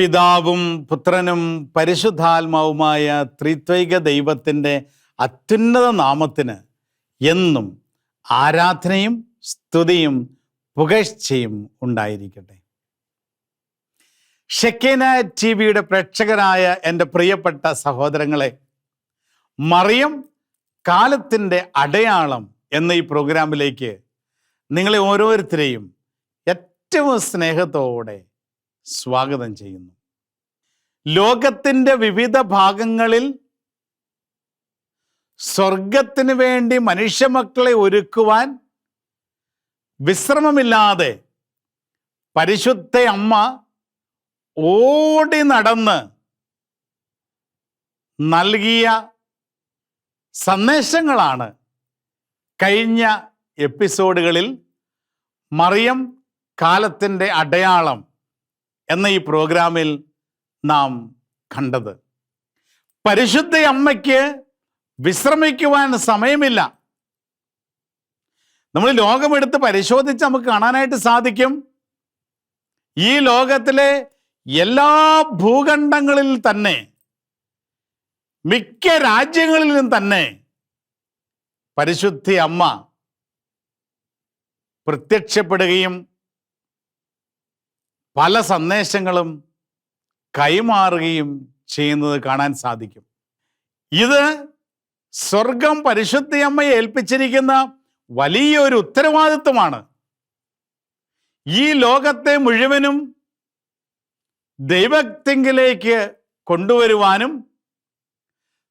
പിതാവും പുത്രനും പരിശുദ്ധാത്മാവുമായ ത്രിത്വൈക ദൈവത്തിന്റെ അത്യുന്നത നാമത്തിന് എന്നും ആരാധനയും സ്തുതിയും പുകഴ്ചയും ഉണ്ടായിരിക്കട്ടെ. ഷെക്കേന ടി വിയുടെ പ്രേക്ഷകരായ എന്റെ പ്രിയപ്പെട്ട സഹോദരങ്ങളെ മറിയം കാലത്തിന്റെ അടയാളം എന്ന ഈ പ്രോഗ്രാമിലേക്ക് നിങ്ങളെ ഓരോരുത്തരെയും ഏറ്റവും സ്നേഹത്തോടെ സ്വാഗതം ചെയ്യുന്നു. ലോകത്തിന്റെ വിവിധ ഭാഗങ്ങളിൽ സ്വർഗത്തിന് വേണ്ടി മനുഷ്യമക്കളെ ഒരുക്കുവാൻ വിശ്രമമില്ലാതെ പരിശുദ്ധ അമ്മ ഓടി നടന്ന് നൽകിയ സന്ദേശങ്ങളാണ്. കഴിഞ്ഞ എപ്പിസോഡുകളിൽ മറിയം കാലത്തിന്റെ അടയാളം എന്ന ഈ പ്രോഗ്രാമിൽ നാം കണ്ടത്. പരിശുദ്ധ അമ്മയ്ക്ക് വിശ്രമിക്കുവാൻ സമയമില്ല. നമ്മൾ ലോകമെടുത്ത് പരിശോധിച്ച് നമുക്ക് കാണാനായിട്ട് സാധിക്കും. ഈ ലോകത്തിലെ എല്ലാ ഭൂഖണ്ഡങ്ങളിൽ തന്നെ മിക്ക രാജ്യങ്ങളിലും തന്നെ പരിശുദ്ധി അമ്മ പ്രത്യക്ഷപ്പെടുകയും പല സന്ദേശങ്ങളും കൈമാറുകയും ചെയ്യുന്നത് കാണാൻ സാധിക്കും. ഇത് സ്വർഗം പരിശുദ്ധ അമ്മയെ ഏൽപ്പിച്ചിരിക്കുന്ന വലിയൊരു ഉത്തരവാദിത്വമാണ്. ഈ ലോകത്തെ മുഴുവനും ദൈവത്തിങ്കിലേക്ക് കൊണ്ടുവരുവാനും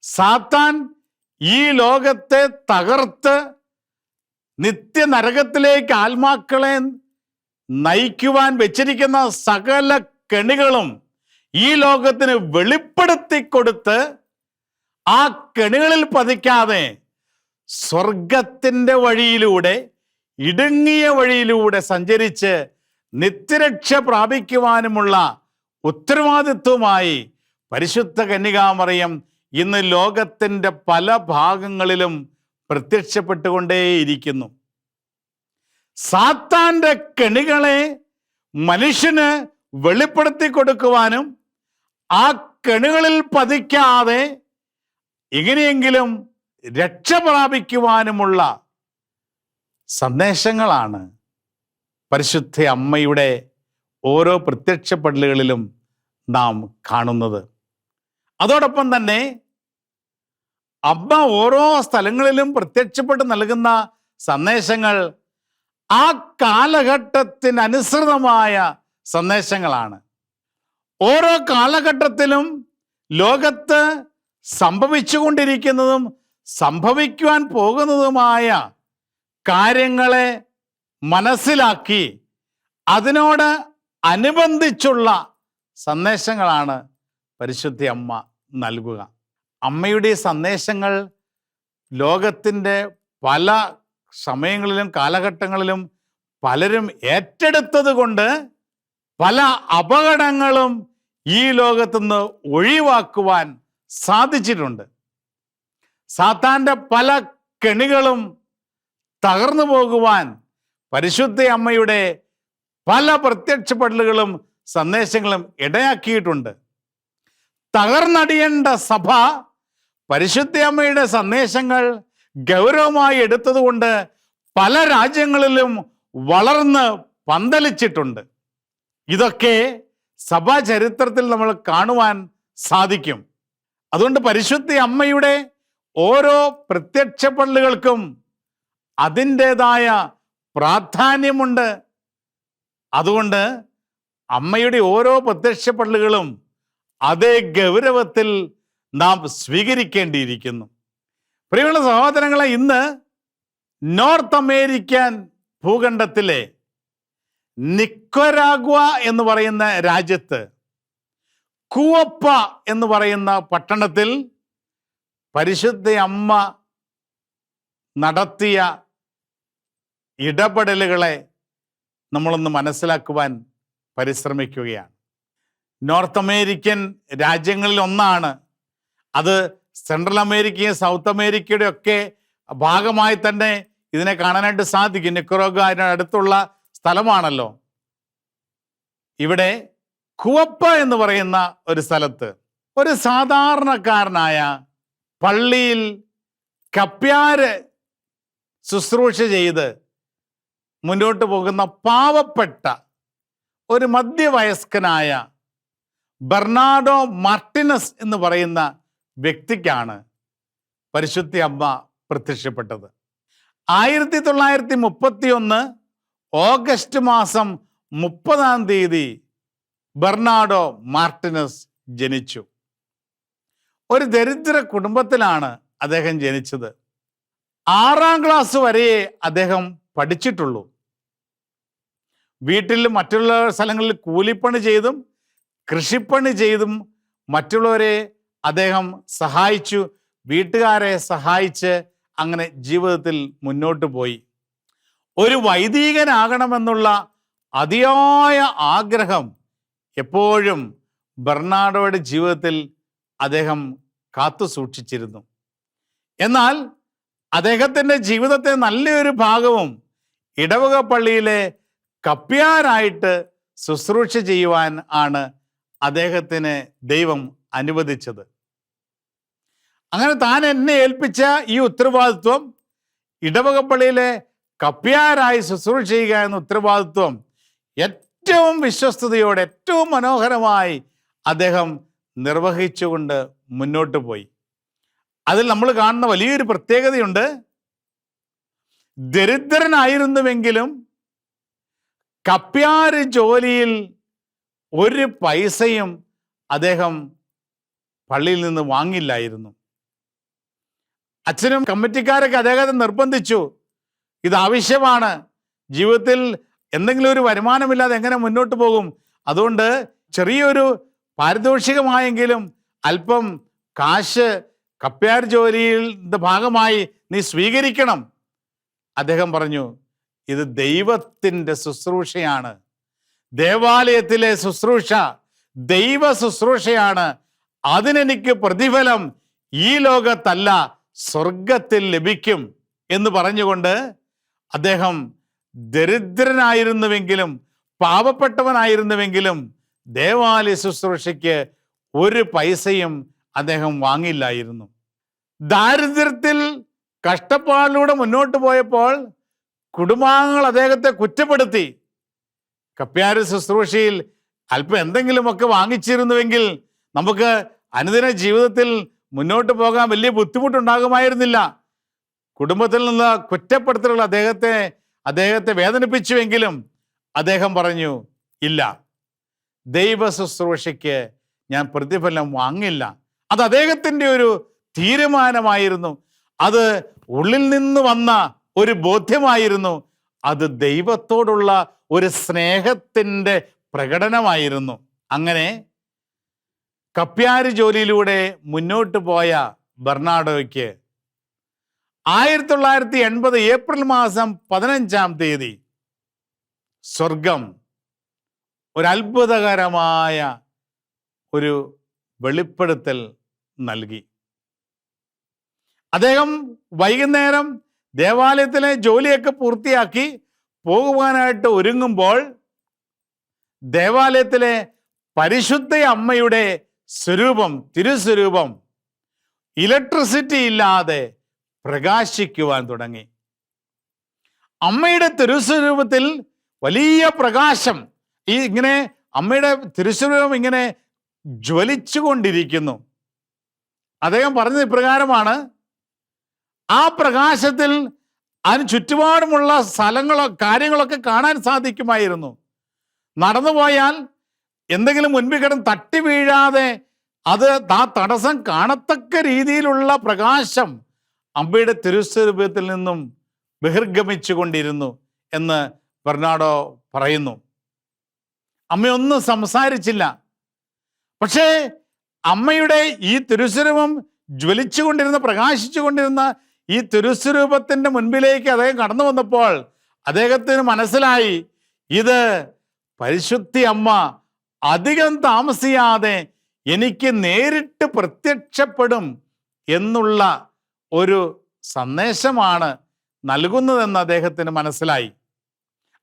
സാത്താൻ ഈ ലോകത്തെ തകർത്ത് നിത്യനരകത്തിലേക്ക് ആത്മാക്കളെ നയിക്കുവാൻ വെച്ചിരിക്കുന്ന സകല കെണികളും ഈ ലോകത്തിന് വെളിപ്പെടുത്തി കൊടുത്ത് ആ കെണികളിൽ പതിക്കാതെ സ്വർഗത്തിന്റെ വഴിയിലൂടെ ഇടുങ്ങിയ വഴിയിലൂടെ സഞ്ചരിച്ച് നിത്യരക്ഷ പ്രാപിക്കുവാനുമുള്ള ഉത്തരവാദിത്വമായി പരിശുദ്ധ കന്യകാമറിയം ഇന്ന് ലോകത്തിന്റെ പല ഭാഗങ്ങളിലും പ്രത്യക്ഷപ്പെട്ടുകൊണ്ടേയിരിക്കുന്നു. സാത്താന്റെ കെണികളെ മനുഷ്യന് വെളിപ്പെടുത്തി കൊടുക്കുവാനും ആ കെണികളിൽ പതിക്കാതെ എങ്ങനെയെങ്കിലും രക്ഷ പ്രാപിക്കുവാനുമുള്ള സന്ദേശങ്ങളാണ് പരിശുദ്ധ അമ്മയുടെ ഓരോ പ്രത്യക്ഷപ്പെടലുകളിലും നാം കാണുന്നത്. അതോടൊപ്പം തന്നെ അമ്മ ഓരോ സ്ഥലങ്ങളിലും പ്രത്യക്ഷപ്പെട്ട് നൽകുന്ന സന്ദേശങ്ങൾ ആ കാലഘട്ടത്തിനനുസൃതമായ സന്ദേശങ്ങളാണ്. ഓരോ കാലഘട്ടത്തിലും ലോകത്ത് സംഭവിച്ചുകൊണ്ടിരിക്കുന്നതും സംഭവിക്കുവാൻ പോകുന്നതുമായ കാര്യങ്ങളെ മനസ്സിലാക്കി അതിനോട് അനുബന്ധിച്ചുള്ള സന്ദേശങ്ങളാണ് പരിശുദ്ധി അമ്മ നൽകുക. അമ്മയുടെ സന്ദേശങ്ങൾ ലോകത്തിന്റെ പല സമയങ്ങളിലും കാലഘട്ടങ്ങളിലും പലരും ഏറ്റെടുത്തത് കൊണ്ട് പല അപകടങ്ങളും ഈ ലോകത്തുനിന്ന് ഒഴിവാക്കുവാൻ സാധിച്ചിട്ടുണ്ട്. സാത്താന്റെ പല കെണികളും തകർന്നു പോകുവാൻ പരിശുദ്ധ അമ്മയുടെ പല പ്രത്യക്ഷപ്പെടലുകളും സന്ദേശങ്ങളും ഇടയാക്കിയിട്ടുണ്ട്. തകർന്നടിയേണ്ട സഭ പരിശുദ്ധ അമ്മയുടെ സന്ദേശങ്ങൾ ഗൗരവമായി എടുത്തതുകൊണ്ട് പല രാജ്യങ്ങളിലും വളർന്ന് പന്തലിച്ചിട്ടുണ്ട്. ഇതൊക്കെ സഭാ ചരിത്രത്തിൽ നമ്മൾ കാണുവാൻ സാധിക്കും. അതുകൊണ്ട് പരിശുദ്ധ അമ്മയുടെ ഓരോ പ്രത്യക്ഷപ്പെടലുകൾക്കും അതിന്റെതായ പ്രാധാന്യമുണ്ട്. അതുകൊണ്ട് അമ്മയുടെ ഓരോ പ്രത്യക്ഷപ്പെടലുകളും അതേ ഗൗരവത്തിൽ നാം സ്വീകരിക്കേണ്ടിയിരിക്കുന്നു. പ്രിയമുള്ള സഹോദരങ്ങളെ ഇന്ന് നോർത്ത് അമേരിക്കൻ ഭൂഖണ്ഡത്തിലെ നിക്കൊരാഗ്വ എന്ന് പറയുന്ന രാജ്യത്ത് കൂവപ്പ എന്ന് പറയുന്ന പട്ടണത്തിൽ പരിശുദ്ധ അമ്മ നടത്തിയ ഇടപെടലുകളെ നമ്മളൊന്ന് മനസ്സിലാക്കുവാൻ പരിശ്രമിക്കുകയാണ്. നോർത്ത് അമേരിക്കൻ രാജ്യങ്ങളിൽ ഒന്നാണ് അത് സെൻട്രൽ അമേരിക്കയും സൗത്ത് അമേരിക്കയുടെ ഒക്കെ ഭാഗമായി തന്നെ ഇതിനെ കാണാനായിട്ട് സാധിക്കും. നിക്കറോഗ അടുത്തുള്ള സ്ഥലമാണല്ലോ. ഇവിടെ കുവപ്പ എന്ന് പറയുന്ന ഒരു സ്ഥലത്ത്. ഒരു സാധാരണക്കാരനായ പള്ളിയിൽ കപ്യാര് ശുശ്രൂഷ ചെയ്ത് മുന്നോട്ട് പോകുന്ന പാവപ്പെട്ട ഒരു മധ്യവയസ്കനായ ബെർണാഡോ മാർട്ടിനസ് എന്ന് പറയുന്ന വ്യക്തിക്കാണ് പരിശുദ്ധി അമ്മ പ്രത്യക്ഷപ്പെട്ടത്. ആയിരത്തി തൊള്ളായിരത്തി മുപ്പത്തി ഒന്ന് ഓഗസ്റ്റ് മാസം മുപ്പതാം തീയതി ബെർണാഡോ മാർട്ടിനസ് ജനിച്ചു. ഒരു ദരിദ്ര കുടുംബത്തിലാണ് അദ്ദേഹം ജനിച്ചത്. ആറാം ക്ലാസ് വരെ അദ്ദേഹം പഠിച്ചിട്ടുള്ളൂ. വീട്ടിൽ മറ്റുള്ള സ്ഥലങ്ങളിൽ കൂലിപ്പണി ചെയ്തും കൃഷിപ്പണി ചെയ്തും മറ്റുള്ളവരെ അദ്ദേഹം സഹായിച്ചു. വീട്ടുകാരെ സഹായിച്ച് അങ്ങനെ ജീവിതത്തിൽ മുന്നോട്ട് പോയി. ഒരു വൈദികനാകണമെന്നുള്ള അതിയായ ആഗ്രഹം എപ്പോഴും ബെർണാഡോയുടെ ജീവിതത്തിൽ അദ്ദേഹം കാത്തു സൂക്ഷിച്ചിരുന്നു. എന്നാൽ അദ്ദേഹത്തിന്റെ ജീവിതത്തെ നല്ലൊരു ഭാഗവും ഇടവക പള്ളിയിലെ കപ്പ്യാരായിട്ട് ശുശ്രൂഷ ചെയ്യുവാൻ ആണ് അദ്ദേഹത്തിന് ദൈവം അനുവദിച്ചത്. അങ്ങനെ താൻ എന്നെ ഏൽപ്പിച്ച ഈ ഉത്തരവാദിത്വം ഇടവകപ്പള്ളിയിലെ കപ്പ്യാരായി ശുശ്രൂഷ ചെയ്യുക എന്ന ഉത്തരവാദിത്വം ഏറ്റവും വിശ്വസ്തയോടെ ഏറ്റവും മനോഹരമായി അദ്ദേഹം നിർവഹിച്ചുകൊണ്ട് മുന്നോട്ട് പോയി. അതിൽ നമ്മൾ കാണുന്ന വലിയൊരു പ്രത്യേകതയുണ്ട്. ദരിദ്രനായിരുന്നുവെങ്കിലും കപ്യാര് ജോലിയിൽ ഒരു പൈസയും അദ്ദേഹം പള്ളിയിൽ നിന്ന് വാങ്ങില്ലായിരുന്നു. അച്ഛനും കമ്മിറ്റിക്കാരൊക്കെ അദ്ദേഹത്തെ നിർബന്ധിച്ചു. ഇത് ആവശ്യമാണ്. ജീവിതത്തിൽ എന്തെങ്കിലും ഒരു വരുമാനമില്ലാതെ എങ്ങനെ മുന്നോട്ട് പോകും? അതുകൊണ്ട് ചെറിയൊരു പാരിതോഷികമായെങ്കിലും അല്പം കാശ് കപ്പ്യാർ ജോലിയുടെ ഭാഗമായി നീ സ്വീകരിക്കണം. അദ്ദേഹം പറഞ്ഞു ഇത് ദൈവത്തിന്റെ ശുശ്രൂഷയാണ്. ദേവാലയത്തിലെ ശുശ്രൂഷ ദൈവ ശുശ്രൂഷയാണ്. അതിനെനിക്ക് പ്രതിഫലം ഈ ലോകത്തല്ല സ്വർഗത്തിൽ ലഭിക്കും എന്ന് പറഞ്ഞുകൊണ്ട് അദ്ദേഹം ദരിദ്രനായിരുന്നുവെങ്കിലും പാവപ്പെട്ടവനായിരുന്നുവെങ്കിലും ദേവാലയ ശുശ്രൂഷയ്ക്ക് ഒരു പൈസയും അദ്ദേഹം വാങ്ങില്ലായിരുന്നു. ദാരിദ്ര്യത്തിൽ കഷ്ടപ്പാടിലൂടെ മുന്നോട്ട് പോയപ്പോൾ കുടുംബാംഗങ്ങൾ അദ്ദേഹത്തെ കുറ്റപ്പെടുത്തി. കപ്യാര് ശുശ്രൂഷയിൽ അല്പം എന്തെങ്കിലുമൊക്കെ വാങ്ങിച്ചിരുന്നുവെങ്കിൽ നമുക്ക് അനുദിന ജീവിതത്തിൽ മുന്നോട്ട് പോകാൻ വലിയ ബുദ്ധിമുട്ടുണ്ടാകുമായിരുന്നില്ല. കുടുംബത്തിൽ നിന്ന് കുറ്റപ്പെടുത്തലുകൾ അദ്ദേഹത്തെ അദ്ദേഹത്തെ വേദനിപ്പിച്ചുവെങ്കിലും അദ്ദേഹം പറഞ്ഞു ഇല്ല ദൈവ ശുശ്രൂഷയ്ക്ക് ഞാൻ പ്രതിഫലം വാങ്ങില്ല. അത് അദ്ദേഹത്തിന്റെ ഒരു തീരുമാനമായിരുന്നു. അത് ഉള്ളിൽ നിന്ന് വന്ന ഒരു ബോധ്യമായിരുന്നു. അത് ദൈവത്തോടുള്ള ഒരു സ്നേഹത്തിന്റെ പ്രകടനമായിരുന്നു. അങ്ങനെ കപ്യാര് ജോലിയിലൂടെ മുന്നോട്ട് പോയ ബെർണാഡോയ്ക്ക് ആയിരത്തി തൊള്ളായിരത്തി എൺപത് ഏപ്രിൽ മാസം പതിനഞ്ചാം തീയതി സ്വർഗം ഒരു ഒരു വെളിപ്പെടുത്തൽ നൽകി. അദ്ദേഹം വൈകുന്നേരം ദേവാലയത്തിലെ ജോലിയൊക്കെ പൂർത്തിയാക്കി പോകുവാനായിട്ട് ഒരുങ്ങുമ്പോൾ ദേവാലയത്തിലെ പരിശുദ്ധ അമ്മയുടെ സ്വരൂപം തിരുസ്വരൂപം ഇലക്ട്രിസിറ്റി ഇല്ലാതെ പ്രകാശിക്കുവാൻ തുടങ്ങി. അമ്മയുടെ തിരുസ്വരൂപത്തിൽ വലിയ പ്രകാശം ഈ ഇങ്ങനെ അമ്മയുടെ തിരുസ്വരൂപം ഇങ്ങനെ ജ്വലിച്ചുകൊണ്ടിരിക്കുന്നു. അദ്ദേഹം പറഞ്ഞത് ഇപ്രകാരമാണ് ആ പ്രകാശത്തിൽ അതിന് ചുറ്റുപാടുമുള്ള സ്ഥലങ്ങളോ കാര്യങ്ങളൊക്കെ കാണാൻ സാധിക്കുമായിരുന്നു. നടന്നു പോയാൽ എന്തെങ്കിലും മുൻപിൽ തട്ടി വീഴാതെ അത് ആ തടസ്സം കാണത്തക്ക രീതിയിലുള്ള പ്രകാശം അമ്മയുടെ തിരുസ്വരൂപത്തിൽ നിന്നും ബഹിർഗമിച്ചു കൊണ്ടിരുന്നു എന്ന് ബെർണാഡോ പറയുന്നു. അമ്മയൊന്നും സംസാരിച്ചില്ല. പക്ഷേ അമ്മയുടെ ഈ തിരുസ്വരൂപം ജ്വലിച്ചു കൊണ്ടിരുന്ന പ്രകാശിച്ചു കൊണ്ടിരുന്ന ഈ തിരുസ്വരൂപത്തിന്റെ മുൻപിലേക്ക് അദ്ദേഹം കടന്നു വന്നപ്പോൾ അദ്ദേഹത്തിന് മനസ്സിലായി ഇത് പരിശുദ്ധി അമ്മ അധികം താമസിയാതെ എനിക്ക് നേരിട്ട് പ്രത്യക്ഷപ്പെടും എന്നുള്ള ഒരു സന്ദേശമാണ് നൽകുന്നതെന്ന് അദ്ദേഹത്തിന് മനസ്സിലായി.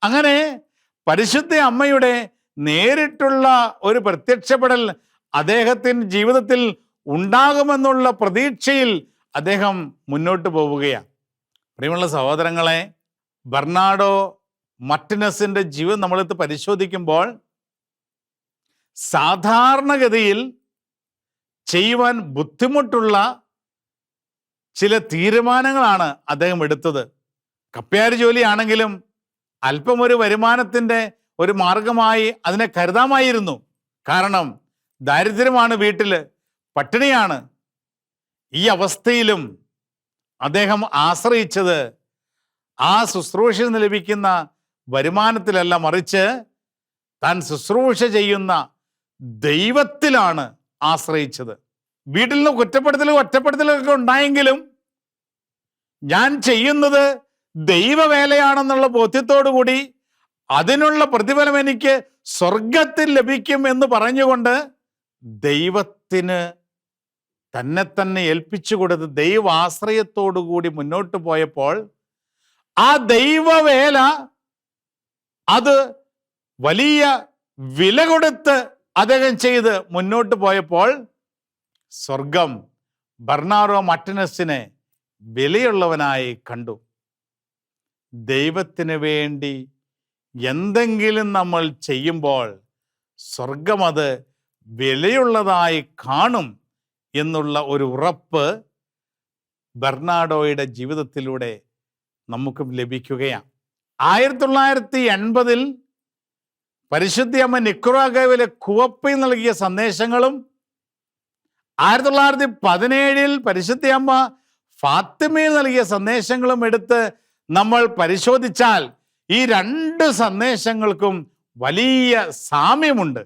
അങ്ങനെ പരിശുദ്ധ അമ്മയുടെ നേരിട്ടുള്ള ഒരു പ്രത്യക്ഷപ്പെടൽ അദ്ദേഹത്തിന്റെ ജീവിതത്തിൽ ഉണ്ടാകുമെന്നുള്ള പ്രതീക്ഷയിൽ അദ്ദേഹം മുന്നോട്ട് പോവുകയാണ്. പ്രിയമുള്ള സഹോദരങ്ങളെ ബർണാഡോ മർട്ടിനസിന്റെ ജീവിതം നമ്മളിത് പരിശോധിക്കുമ്പോൾ സാധാരണഗതിയിൽ ചെയ്യുവാൻ ബുദ്ധിമുട്ടുള്ള ചില തീരുമാനങ്ങളാണ് അദ്ദേഹം എടുത്തത്. കപ്പ്യാർ ജോലിയാണെങ്കിലും അല്പം ഒരു വരുമാനത്തിന്റെ ഒരു മാർഗമായി അതിനെ കരുതാമായിരുന്നു. കാരണം ദാരിദ്ര്യമാണ് വീട്ടിൽ പട്ടിണിയാണ്. ഈ അവസ്ഥയിലും അദ്ദേഹം ആശ്രയിച്ചത് ആ ശുശ്രൂഷയിൽ നിന്ന് ലഭിക്കുന്ന വരുമാനത്തിലല്ല മറിച്ച് താൻ ശുശ്രൂഷ ചെയ്യുന്ന ദൈവത്തിലാണ് ആശ്രയിച്ചത്. വീട്ടിൽ നിന്ന് കുറ്റപ്പെടുത്തലും ഒറ്റപ്പെടുത്തലൊക്കെ ഉണ്ടായെങ്കിലും ഞാൻ ചെയ്യുന്നത് ദൈവവേലയാണെന്നുള്ള ബോധ്യത്തോടു കൂടി അതിനുള്ള പ്രതിഫലം എനിക്ക് സ്വർഗത്തിൽ ലഭിക്കും എന്ന് പറഞ്ഞുകൊണ്ട് ദൈവത്തിന് തന്നെ തന്നെ ഏൽപ്പിച്ചു കൊടുത്ത് ദൈവാശ്രയത്തോടു കൂടി മുന്നോട്ട് പോയപ്പോൾ ആ ദൈവവേല അത് വലിയ വില കൊടുത്ത് അദ്ദേഹം ചെയ്ത് മുന്നോട്ട് പോയപ്പോൾ സ്വർഗം ബർണാറോ മട്ടിനസിനെ വിലയുള്ളവനായി കണ്ടു. ദൈവത്തിന് വേണ്ടി എന്തെങ്കിലും നമ്മൾ ചെയ്യുമ്പോൾ സ്വർഗം അത് വിലയുള്ളതായി കാണും എന്നുള്ള ഒരു ഉറപ്പ് ബെർണാഡോയുടെ ജീവിതത്തിലൂടെ നമുക്കും ലഭിക്കുകയാണ്. ആയിരത്തി തൊള്ളായിരത്തി എൺപതിൽ പരിശുദ്ധി അമ്മ നിക്കുറാഗവിലെ കുവപ്പിൽ നൽകിയ സന്ദേശങ്ങളും ആയിരത്തി തൊള്ളായിരത്തി പതിനേഴിൽ പരിശുദ്ധി അമ്മ ഫാത്തിമയിൽ നൽകിയ സന്ദേശങ്ങളും എടുത്ത് നമ്മൾ പരിശോധിച്ചാൽ ഈ രണ്ട് സന്ദേശങ്ങൾക്കും വലിയ സാമ്യമുണ്ട്.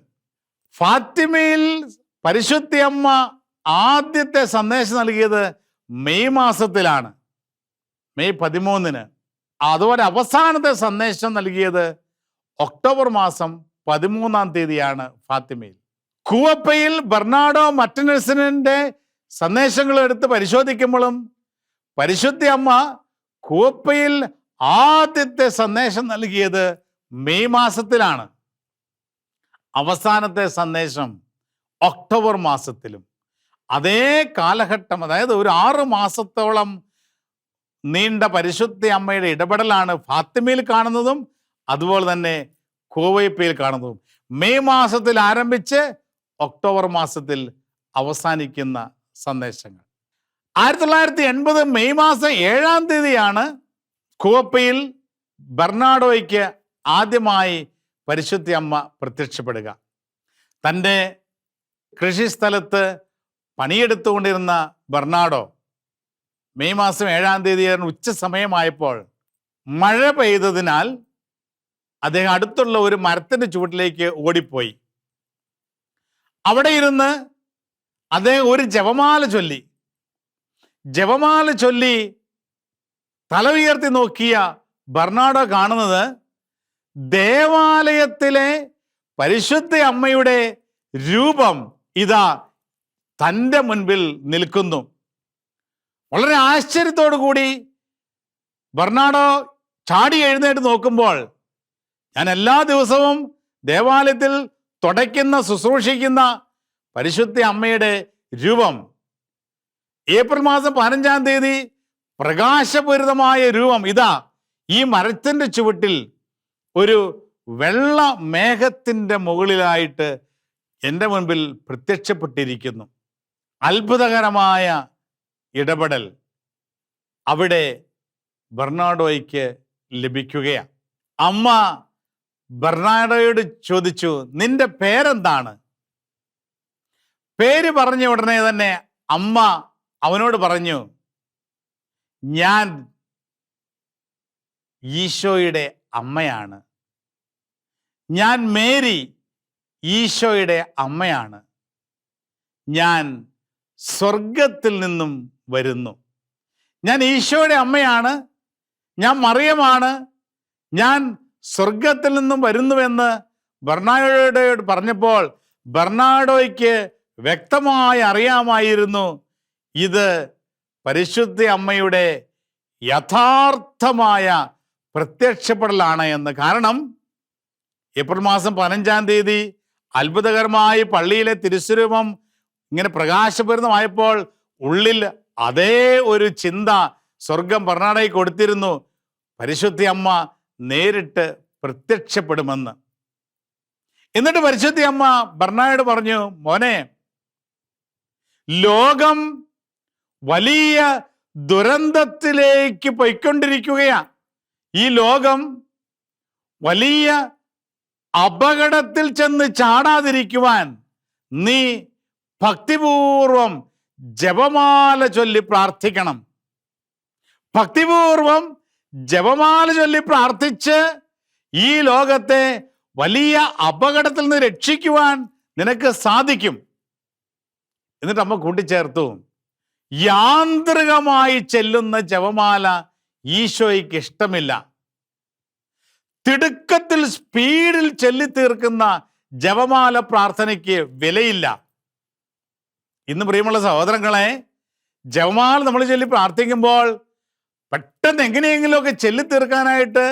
ഫാത്തിമയിൽ പരിശുദ്ധി അമ്മ ആദ്യത്തെ സന്ദേശം നൽകിയത് മെയ് മാസത്തിലാണ്. മെയ് പതിമൂന്നിന്. അതുപോലെ അവസാനത്തെ സന്ദേശം നൽകിയത് ഒക്ടോബർ മാസം പതിമൂന്നാം തീയതിയാണ് ഫാത്തിമയിൽ. കൂവപ്പയിൽ ബെർണാഡോ മറ്റനഴ്സിനെ സന്ദേശങ്ങൾ എടുത്ത് പരിശോധിക്കുമ്പോഴും പരിശുദ്ധി അമ്മ കുവപ്പയിൽ ആദ്യത്തെ സന്ദേശം നൽകിയത് മെയ് മാസത്തിലാണ്. അവസാനത്തെ സന്ദേശം ഒക്ടോബർ മാസത്തിലും. അതേ കാലഘട്ടം അതായത് ഒരു ആറ് മാസത്തോളം നീണ്ട പരിശുദ്ധ അമ്മയുടെ ഇടപെടലാണ് ഫാത്തിമയിൽ കാണുന്നതും അതുപോലെ തന്നെ കോവയ്പയിൽ കാണുന്നതും. മെയ് മാസത്തിൽ ആരംഭിച്ച് ഒക്ടോബർ മാസത്തിൽ അവസാനിക്കുന്ന സന്ദേശങ്ങൾ. ആയിരത്തി തൊള്ളായിരത്തി എൺപത് മെയ് മാസം ഏഴാം തീയതിയാണ് കുവപ്പയിൽ ബെർണാഡോയ്ക്ക് ആദ്യമായി പരിശുദ്ധി അമ്മ പ്രത്യക്ഷപ്പെടുക. തന്റെ കൃഷിസ്ഥലത്ത് പണിയെടുത്തുകൊണ്ടിരുന്ന ബെർണാഡോ മെയ് മാസം ഏഴാം തീയതി ഉച്ച സമയമായപ്പോൾ മഴ പെയ്തതിനാൽ അദ്ദേഹം അടുത്തുള്ള ഒരു മരത്തിന്റെ ചുവട്ടിലേക്ക് ഓടിപ്പോയി. അവിടെ ഇരുന്ന് അദ്ദേഹം ഒരു ജപമാല ചൊല്ലി. ജപമാല ചൊല്ലി തല ഉയർത്തി നോക്കിയ ബർണാഡോ കാണുന്നത് ദേവാലയത്തിലെ പരിശുദ്ധ അമ്മയുടെ രൂപം ഇതാ തന്റെ മുൻപിൽ നിൽക്കുന്നു. വളരെ ആശ്ചര്യത്തോടു കൂടി ബർണാഡോ ചാടി എഴുന്നേറ്റ് നോക്കുമ്പോൾ ഞാൻ എല്ലാ ദിവസവും ദേവാലയത്തിൽ തുടയ്ക്കുന്ന ശുശ്രൂഷിക്കുന്ന പരിശുദ്ധ അമ്മയുടെ രൂപം. ഏപ്രിൽ മാസം പതിനഞ്ചാം തീയതി പ്രകാശപൂരിതമായ രൂപം. ഇതാ ഈ മരത്തിന്റെ ചുവട്ടിൽ ഒരു വെള്ള മേഘത്തിന്റെ മുകളിലായിട്ട് എന്റെ മുൻപിൽ പ്രത്യക്ഷപ്പെട്ടിരിക്കുന്നു. അത്ഭുതകരമായ ഇടപെടൽ അവിടെ ബെർണാഡോയ്ക്ക് ലഭിക്കുകയാണ്. അമ്മ ബെർണാഡോയോട് ചോദിച്ചു നിന്റെ പേരെന്താണ്? പേര് പറഞ്ഞ ഉടനെ തന്നെ അമ്മ അവനോട് പറഞ്ഞു ഞാൻ ഈശോയുടെ അമ്മയാണ്. ഞാൻ മേരി ഈശോയുടെ അമ്മയാണ്. ഞാൻ സ്വർഗത്തിൽ നിന്നും വരുന്നു. ഞാൻ ഈശോയുടെ അമ്മയാണ്. ഞാൻ മറിയമാണ്. ഞാൻ സ്വർഗത്തിൽ നിന്നും വരുന്നുവെന്ന് ബർണാഡോയോട് പറഞ്ഞപ്പോൾ ബർണാഡോയ്ക്ക് വ്യക്തമായി അറിയാമായിരുന്നു. ഇത് പരിശുദ്ധ അമ്മയുടെ യഥാർത്ഥമായ പ്രത്യക്ഷപ്പെടലാണ് എന്ന്. കാരണം ഏപ്രിൽ മാസം പതിനഞ്ചാം തീയതി അത്ഭുതകരമായി പള്ളിയിലെ തിരുസ്വരൂപം ഇങ്ങനെ പ്രകാശപൂരിതമായപ്പോൾ ഉള്ളിൽ അതേ ഒരു ചിന്ത സ്വർഗം ബർണാടയ്ക്ക് കൊടുത്തിരുന്നു. പരിശുദ്ധി അമ്മ നേരിട്ട് പ്രത്യക്ഷപ്പെടുമെന്ന്. എന്നിട്ട് പരിശുദ്ധി അമ്മ ബർണായോട് പറഞ്ഞു മോനെ ലോകം വലിയ ദുരന്തത്തിലേക്ക് പൊയ്ക്കൊണ്ടിരിക്കുകയാ. ഈ ലോകം വലിയ അപകടത്തിൽ ചെന്ന് ചാടാതിരിക്കുവാൻ നീ ഭക്തിപൂർവം ജപമാല ചൊല്ലി പ്രാർത്ഥിക്കണം. ഭക്തിപൂർവം ജപമാല ചൊല്ലി പ്രാർത്ഥിച്ച് ഈ ലോകത്തെ വലിയ അപകടത്തിൽ നിന്ന് രക്ഷിക്കുവാൻ നിനക്ക് സാധിക്കും. എന്നിട്ട് അമ്മ കൂട്ടിച്ചേർത്തു. യാന്ത്രികമായി ചെല്ലുന്ന ജപമാല ഈശോയ്ക്ക് ഇഷ്ടമില്ല. തിടുക്കത്തിൽ സ്പീഡിൽ ചെല്ലിത്തീർക്കുന്ന ജപമാല പ്രാർത്ഥനയ്ക്ക് വിലയില്ല. ഇന്ന് പ്രിയമുള്ള സഹോദരങ്ങളെ ജപമാല നമ്മൾ ചൊല്ലി പ്രാർത്ഥിക്കുമ്പോൾ പെട്ടെന്ന് എങ്ങനെയെങ്കിലുമൊക്കെ ചെല്ലി തീർക്കാനായിട്ട്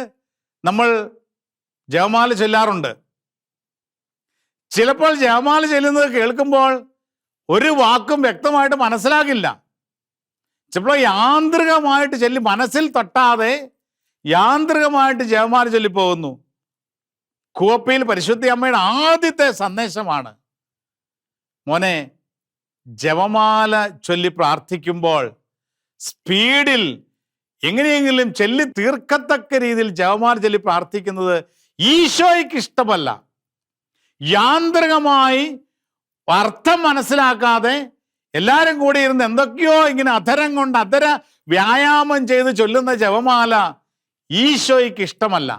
നമ്മൾ ജവമാല ചെല്ലാറുണ്ട്. ചിലപ്പോൾ ജവമാല ചെല്ലുന്നത് കേൾക്കുമ്പോൾ ഒരു വാക്കും വ്യക്തമായിട്ട് മനസ്സിലാകില്ല. ചിലപ്പോൾ യാന്ത്രികമായിട്ട് ചൊല്ലി മനസ്സിൽ തട്ടാതെ യാന്ത്രികമായിട്ട് ജപമാല ചൊല്ലിപ്പോകുന്നു. കുവപ്പയിൽ പരിശുദ്ധി അമ്മയുടെ ആദ്യത്തെ സന്ദേശമാണ്. മോനെ ജവമാല ചൊല്ലി പ്രാർത്ഥിക്കുമ്പോൾ സ്പീഡിൽ എങ്ങനെയെങ്കിലും ചെല്ലി തീർക്കത്തക്ക രീതിയിൽ ജവമാർ ചൊല്ലി പ്രാർത്ഥിക്കുന്നത് ഈശോയ്ക്ക് ഇഷ്ടമല്ല. യാന്ത്രികമായി അർത്ഥം മനസ്സിലാക്കാതെ എല്ലാവരും കൂടി ഇരുന്ന് എന്തൊക്കെയോ ഇങ്ങനെ അധരം കൊണ്ട് അധര വ്യായാമം ചെയ്ത് ചൊല്ലുന്ന ജപമാല ഈശോയ്ക്ക് ഇഷ്ടമല്ല.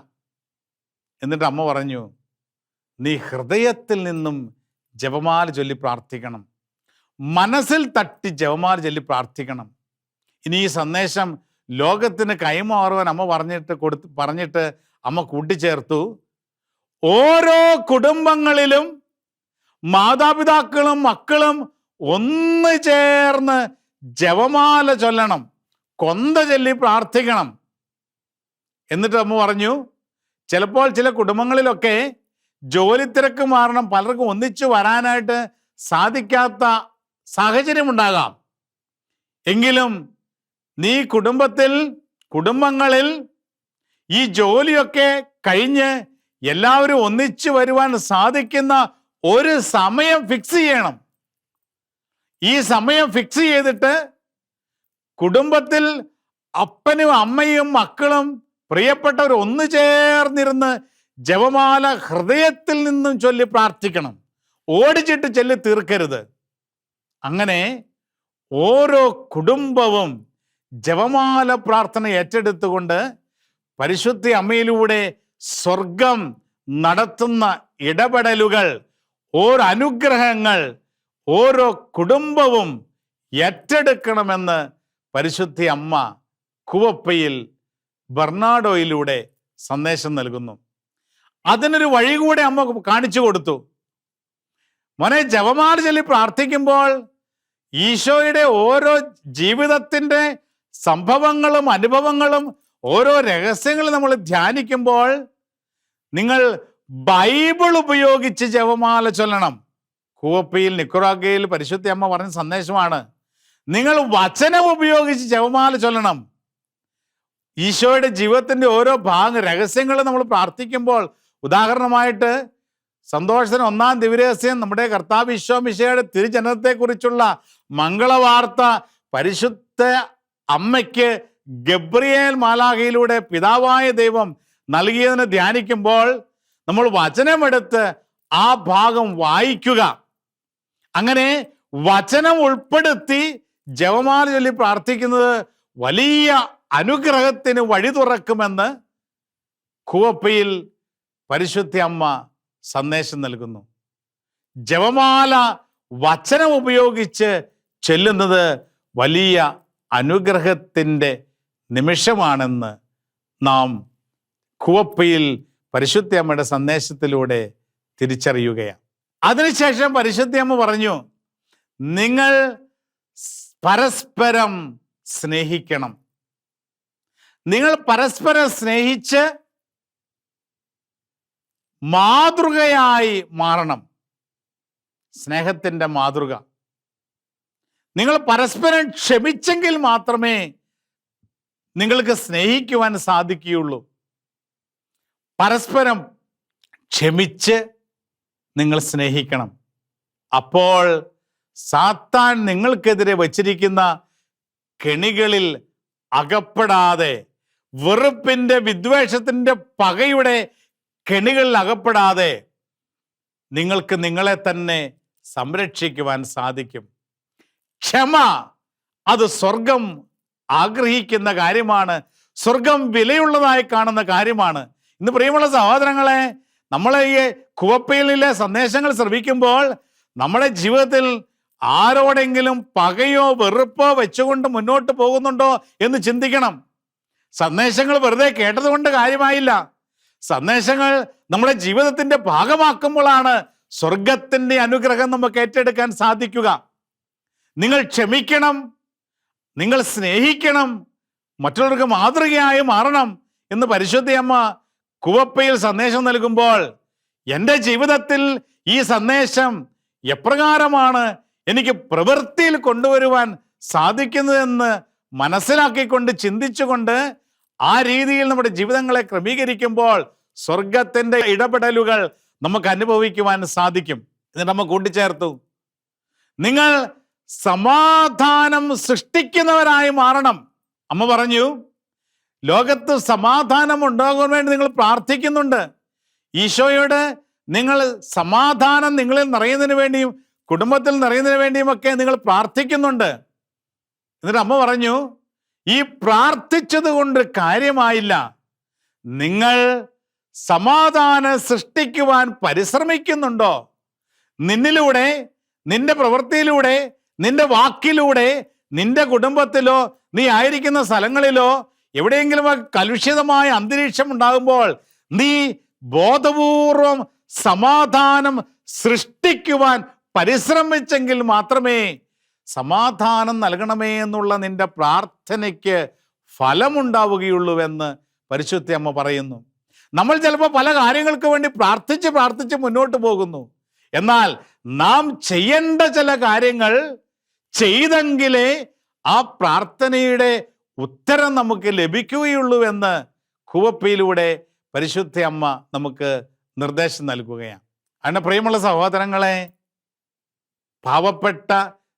എന്നിട്ട് അമ്മ പറഞ്ഞു നീ ഹൃദയത്തിൽ നിന്നും ജപമാല ചൊല്ലി പ്രാർത്ഥിക്കണം. മനസ്സിൽ തട്ടി ജപമാല ചൊല്ലി പ്രാർത്ഥിക്കണം. ഇനി ഈ സന്ദേശം ലോകത്തിന് കൈമാറുവാൻ അമ്മ പറഞ്ഞിട്ട് കൊടുത്ത് പറഞ്ഞിട്ട് അമ്മ കൂട്ടിച്ചേർത്തു. ഓരോ കുടുംബങ്ങളിലും മാതാപിതാക്കളും മക്കളും ഒന്ന് ചേർന്ന് ജവമാല ചൊല്ലണം കൊന്ത ചൊല്ലി പ്രാർത്ഥിക്കണം. എന്നിട്ട് അമ്മ പറഞ്ഞു ചിലപ്പോൾ ചില കുടുംബങ്ങളിലൊക്കെ ജോലി തിരക്ക് മാറണം പലർക്കും ഒന്നിച്ചു വരാനായിട്ട് സാധിക്കാത്ത സാഹചര്യമുണ്ടാകാം. എങ്കിലും നീ കുടുംബത്തിൽ കുടുംബങ്ങളിൽ ഈ ജോലിയൊക്കെ കഴിഞ്ഞ് എല്ലാവരും ഒന്നിച്ചു വരുവാൻ സാധിക്കുന്ന ഒരു സമയം ഫിക്സ് ചെയ്യണം. ഈ സമയം ഫിക്സ് ചെയ്തിട്ട് കുടുംബത്തിൽ അപ്പനും അമ്മയും മക്കളും പ്രിയപ്പെട്ടവർ ഒന്നു ചേർന്നിരുന്ന് ജപമാല ഹൃദയത്തിൽ നിന്നും ചൊല്ലി പ്രാർത്ഥിക്കണം. ഓടിച്ചിട്ട് ചൊല്ലി തീർക്കരുത്. അങ്ങനെ ഓരോ കുടുംബവും ജപമാല പ്രാർത്ഥന ഏറ്റെടുത്തുകൊണ്ട് പരിശുദ്ധ അമ്മയിലൂടെ സ്വർഗം നടത്തുന്ന ഇടപെടലുകൾ ഓരോ അനുഗ്രഹങ്ങൾ ഓരോ കുടുംബവും ഏറ്റെടുക്കണമെന്ന് പരിശുദ്ധ അമ്മ കുവപ്പയിൽ ബർണാഡോയിലൂടെ സന്ദേശം നൽകുന്നു. അതിനൊരു വഴി കൂടെ അമ്മ കാണിച്ചു കൊടുത്തു. മോനെ ജപമാല ചൊല്ലി പ്രാർത്ഥിക്കുമ്പോൾ ഈശോയുടെ ഓരോ ജീവിതത്തിന്റെ സംഭവങ്ങളും അനുഭവങ്ങളും ഓരോ രഹസ്യങ്ങളും നമ്മൾ ധ്യാനിക്കുമ്പോൾ നിങ്ങൾ ബൈബിൾ ഉപയോഗിച്ച് ജപമാല ചൊല്ലണം. കൂവപ്പയിൽ നിക്കുറാഗയിൽ പരിശുദ്ധി അമ്മ പറഞ്ഞ സന്ദേശമാണ്. നിങ്ങൾ വചനം ഉപയോഗിച്ച് ജപമാല ചൊല്ലണം. ഈശോയുടെ ജീവിതത്തിന്റെ ഓരോ ഭാഗം രഹസ്യങ്ങൾ നമ്മൾ പ്രാർത്ഥിക്കുമ്പോൾ ഉദാഹരണമായിട്ട് സന്തോഷത്തിന് ഒന്നാം ദിവരഹസ്യം നമ്മുടെ കർത്താവ് വിശ്വമിശയുടെ തിരുജനനത്തെക്കുറിച്ചുള്ള മംഗളവാർത്ത പരിശുദ്ധ അമ്മയ്ക്ക് ഗബ്രിയേൽ മാലാഖയിലൂടെ പിതാവായ ദൈവം നൽകിയതിനെ ധ്യാനിക്കുമ്പോൾ നമ്മൾ വചനമെടുത്ത് ആ ഭാഗം വായിക്കുക. അങ്ങനെ വചനം ഉൾപ്പെടുത്തി ജവമാല ചൊല്ലി പ്രാർത്ഥിക്കുന്നത് വലിയ അനുഗ്രഹത്തിന് വഴി തുറക്കുമെന്ന് കുവപ്പയിൽ പരിശുദ്ധ അമ്മ സന്ദേശം നൽകുന്നു. ജവമാല വചനം ഉപയോഗിച്ച് ചെല്ലുന്നത് വലിയ അനുഗ്രഹത്തിന്റെ നിമിഷമാണെന്ന് നാം കുവപ്പയിൽ പരിശുദ്ധ അമ്മയുടെ സന്ദേശത്തിലൂടെ തിരിച്ചറിയുകയാണ്. അതിനുശേഷം പരിശുദ്ധ അമ്മ പറഞ്ഞു നിങ്ങൾ പരസ്പരം സ്നേഹിക്കണം. നിങ്ങൾ പരസ്പരം സ്നേഹിച്ച് മാതൃകയായി മാറണം. സ്നേഹത്തിന്റെ മാതൃക. നിങ്ങൾ പരസ്പരം ക്ഷമിച്ചെങ്കിൽ മാത്രമേ നിങ്ങൾക്ക് സ്നേഹിക്കുവാൻ സാധിക്കുകയുള്ളൂ. പരസ്പരം ക്ഷമിച്ച് നിങ്ങൾ സ്നേഹിക്കണം. അപ്പോൾ സാത്താൻ നിങ്ങൾക്കെതിരെ വച്ചിരിക്കുന്ന കെണികളിൽ അകപ്പെടാതെ വെറുപ്പിന്റെ വിദ്വേഷത്തിന്റെ പകയുടെ കെണികളിൽ അകപ്പെടാതെ നിങ്ങൾക്ക് നിങ്ങളെ തന്നെ സംരക്ഷിക്കുവാൻ സാധിക്കും. ക്ഷമ അത് സ്വർഗം ആഗ്രഹിക്കുന്ന കാര്യമാണ്. സ്വർഗം വിലയുള്ളതായി കാണുന്ന കാര്യമാണ്. ഇന്ന് പ്രിയമുള്ള സഹോദരങ്ങളെ നമ്മളെ ഈ കുവപ്പയിലെ സന്ദേശങ്ങൾ ശ്രവിക്കുമ്പോൾ നമ്മുടെ ജീവിതത്തിൽ ആരോടെങ്കിലും പകയോ വെറുപ്പോ വെച്ചുകൊണ്ട് മുന്നോട്ട് പോകുന്നുണ്ടോ എന്ന് ചിന്തിക്കണം. സന്ദേശങ്ങൾ വെറുതെ കേട്ടതുകൊണ്ട് കാര്യമായില്ല. സന്ദേശങ്ങൾ നമ്മുടെ ജീവിതത്തിന്റെ ഭാഗമാക്കുമ്പോഴാണ് സ്വർഗത്തിന്റെ അനുഗ്രഹം നമുക്ക് ഏറ്റെടുക്കാൻ സാധിക്കുക. നിങ്ങൾ ക്ഷമിക്കണം നിങ്ങൾ സ്നേഹിക്കണം മറ്റുള്ളവർക്ക് മാതൃകയായി മാറണം എന്ന് പരിശുദ്ധ അമ്മ കുവപ്പയിൽ സന്ദേശം നൽകുമ്പോൾ എന്റെ ജീവിതത്തിൽ ഈ സന്ദേശം എപ്രകാരമാണ് എനിക്ക് പ്രവൃത്തിയിൽ കൊണ്ടുവരുവാൻ സാധിക്കുന്നതെന്ന് മനസ്സിലാക്കിക്കൊണ്ട് ചിന്തിച്ചുകൊണ്ട് ആ രീതിയിൽ നമ്മുടെ ജീവിതങ്ങളെ ക്രമീകരിക്കുമ്പോൾ സ്വർഗത്തിന്റെ ഇടപെടലുകൾ നമുക്ക് അനുഭവിക്കുവാൻ സാധിക്കും. എന്നിട്ട് നമ്മൾ കൂട്ടിച്ചേർത്തു. നിങ്ങൾ സമാധാനം സൃഷ്ടിക്കുന്നവരായി മാറണം. അമ്മ പറഞ്ഞു ലോകത്ത് സമാധാനം ഉണ്ടാകാൻ വേണ്ടി നിങ്ങൾ പ്രാർത്ഥിക്കുന്നുണ്ട്. ഈശോയോട് നിങ്ങൾ സമാധാനം നിങ്ങളിൽ നിറയുന്നതിന് വേണ്ടിയും കുടുംബത്തിൽ നിറയുന്നതിന് വേണ്ടിയും ഒക്കെ നിങ്ങൾ പ്രാർത്ഥിക്കുന്നുണ്ട്. എന്നിട്ട് അമ്മ പറഞ്ഞു ഈ പ്രാർത്ഥിച്ചത് കൊണ്ട് കാര്യമായില്ല. നിങ്ങൾ സമാധാനം സൃഷ്ടിക്കുവാൻ പരിശ്രമിക്കുന്നുണ്ടോ? നിന്നിലൂടെ നിന്റെ പ്രവൃത്തിയിലൂടെ നിന്റെ വാക്കിലൂടെ നിന്റെ കുടുംബത്തിലോ നീ ആയിരിക്കുന്ന സ്ഥലങ്ങളിലോ എവിടെയെങ്കിലും കലുഷിതമായ അന്തരീക്ഷം ഉണ്ടാകുമ്പോൾ നീ ബോധപൂർവം സമാധാനം സൃഷ്ടിക്കുവാൻ പരിശ്രമിച്ചെങ്കിൽ മാത്രമേ സമാധാനം നൽകണമേ എന്നുള്ള നിന്റെ പ്രാർത്ഥനയ്ക്ക് ഫലമുണ്ടാവുകയുള്ളൂവെന്ന് പരിശുദ്ധി അമ്മ പറയുന്നു. നമ്മൾ ചിലപ്പോൾ പല കാര്യങ്ങൾക്ക് വേണ്ടി പ്രാർത്ഥിച്ച് പ്രാർത്ഥിച്ച് മുന്നോട്ട് പോകുന്നു. എന്നാൽ നാം ചെയ്യേണ്ട ചില കാര്യങ്ങൾ ചെയ്തെങ്കിലേ ആ പ്രാർത്ഥനയുടെ ഉത്തരം നമുക്ക് ലഭിക്കുകയുള്ളൂ എന്ന് കുവപ്പയിലൂടെ പരിശുദ്ധ അമ്മ നമുക്ക് നിർദ്ദേശം നൽകുകയാണ്. അതിന്റെ പ്രിയമുള്ള സഹോദരങ്ങളെ പാവപ്പെട്ട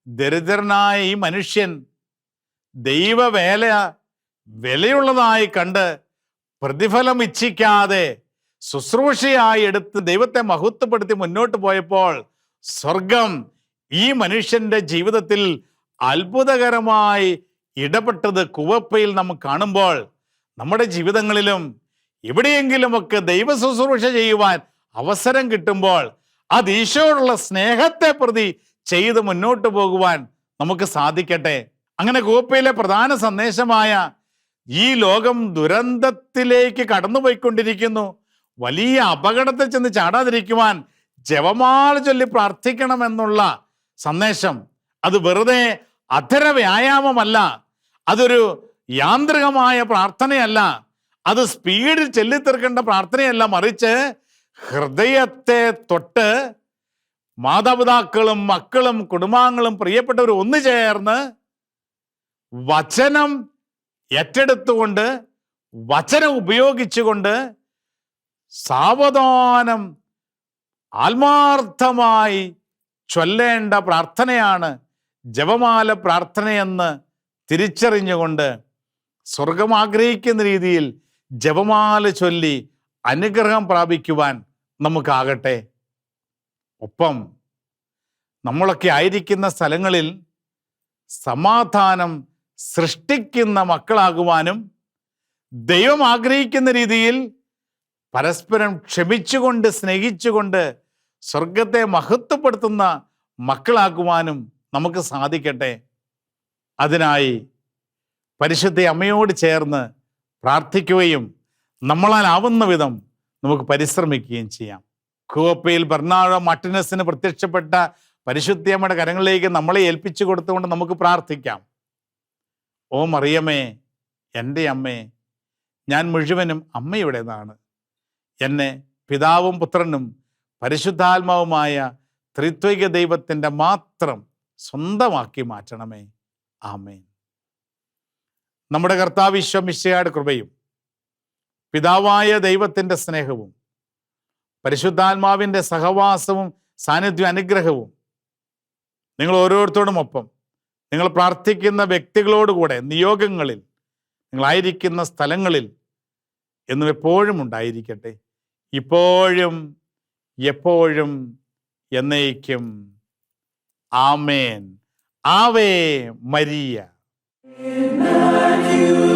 ദരിദ്രനായ ഈ മനുഷ്യൻ ദൈവവേല വിലയുള്ളതായി കണ്ട് പ്രതിഫലം ഇച്ഛിക്കാതെ ശുശ്രൂഷയായി എടുത്ത് ദൈവത്തെ മഹത്വപ്പെടുത്തി മുന്നോട്ട് പോയപ്പോൾ സ്വർഗം ഈ മനുഷ്യന്റെ ജീവിതത്തിൽ അത്ഭുതകരമായി ഇടപെട്ടത് കുവപ്പയിൽ നമുക്ക് കാണുമ്പോൾ നമ്മുടെ ജീവിതങ്ങളിലും എവിടെയെങ്കിലുമൊക്കെ ദൈവ ശുശ്രൂഷ ചെയ്യുവാൻ അവസരം കിട്ടുമ്പോൾ അത് ഈശോയോടുള്ള സ്നേഹത്തെ പ്രതി ചെയ്ത് മുന്നോട്ട് പോകുവാൻ നമുക്ക് സാധിക്കട്ടെ. അങ്ങനെ കുവപ്പയിലെ പ്രധാന സന്ദേശമായ ഈ ലോകം ദുരന്തത്തിലേക്ക് കടന്നുപോയിക്കൊണ്ടിരിക്കുന്നു. വലിയ അപകടത്തിൽ ചെന്ന് ചാടാതിരിക്കുവാൻ ജപമാല ചൊല്ലി പ്രാർത്ഥിക്കണമെന്നുള്ള സന്ദേശം. അത് വെറുതെ അധര വ്യായാമമല്ല. അതൊരു യാന്ത്രികമായ പ്രാർത്ഥനയല്ല. അത് സ്പീഡിൽ ചെല്ലിത്തീർക്കേണ്ട പ്രാർത്ഥനയല്ല. മറിച്ച് ഹൃദയത്തെ തൊട്ട് മാതാപിതാക്കളും മക്കളും കുടുംബാംഗങ്ങളും പ്രിയപ്പെട്ടവരും ഒന്നു ചേർന്ന് വചനം ഏറ്റെടുത്തുകൊണ്ട് വചനം ഉപയോഗിച്ചുകൊണ്ട് സാവധാനം ആത്മാർത്ഥമായി ചൊല്ലേണ്ട പ്രാർത്ഥനയാണ് ജപമാല പ്രാർത്ഥനയെന്ന് തിരിച്ചറിഞ്ഞുകൊണ്ട് സ്വർഗം ആഗ്രഹിക്കുന്ന രീതിയിൽ ജപമാല ചൊല്ലി അനുഗ്രഹം പ്രാപിക്കുവാൻ നമുക്കാകട്ടെ. ഒപ്പം നമ്മളൊക്കെ ആയിരിക്കുന്ന സ്ഥലങ്ങളിൽ സമാധാനം സൃഷ്ടിക്കുന്ന മക്കളാകുവാനും ദൈവം ആഗ്രഹിക്കുന്ന രീതിയിൽ പരസ്പരം ക്ഷമിച്ചുകൊണ്ട് സ്നേഹിച്ചുകൊണ്ട് സ്വർഗത്തെ മഹത്വപ്പെടുത്തുന്ന മക്കളാക്കുവാനും നമുക്ക് സാധിക്കട്ടെ. അതിനായി പരിശുദ്ധ അമ്മയോട് ചേർന്ന് പ്രാർത്ഥിക്കുകയും നമ്മളാലാവുന്ന വിധം നമുക്ക് പരിശ്രമിക്കുകയും ചെയ്യാം. കുവപ്പയിൽ ബെർണാഴോ മട്ടിനസിന് പ്രത്യക്ഷപ്പെട്ട പരിശുദ്ധിയമ്മയുടെ കരങ്ങളിലേക്ക് നമ്മളെ ഏൽപ്പിച്ചു കൊടുത്തുകൊണ്ട് നമുക്ക് പ്രാർത്ഥിക്കാം. ഓ മറിയമേ എന്റെ അമ്മേ ഞാൻ മുഴുവനും അമ്മയുടേതാണ്. എന്നെ പിതാവും പുത്രനും പരിശുദ്ധാത്മാവുമായ ത്രിത്വിക ദൈവത്തിന്റെ മാത്രം സ്വന്തമാക്കി മാറ്റണമേ. ആമേൻ. നമ്മുടെ കർത്താവ് വിശ്വമിശയുടെ കൃപയും പിതാവായ ദൈവത്തിന്റെ സ്നേഹവും പരിശുദ്ധാത്മാവിന്റെ സഹവാസവും സാന്നിധ്യ അനുഗ്രഹവും നിങ്ങൾ ഓരോരുത്തരോടും ഒപ്പം നിങ്ങൾ പ്രാർത്ഥിക്കുന്ന വ്യക്തികളോടുകൂടെ നിയോഗങ്ങളിൽ നിങ്ങളായിരിക്കുന്ന സ്ഥലങ്ങളിൽ എന്നും എപ്പോഴും ഉണ്ടായിരിക്കട്ടെ. ഇപ്പോഴും എപ്പോഴും എന്നേക്കും. ആമേൻ. Ave Maria. Mary,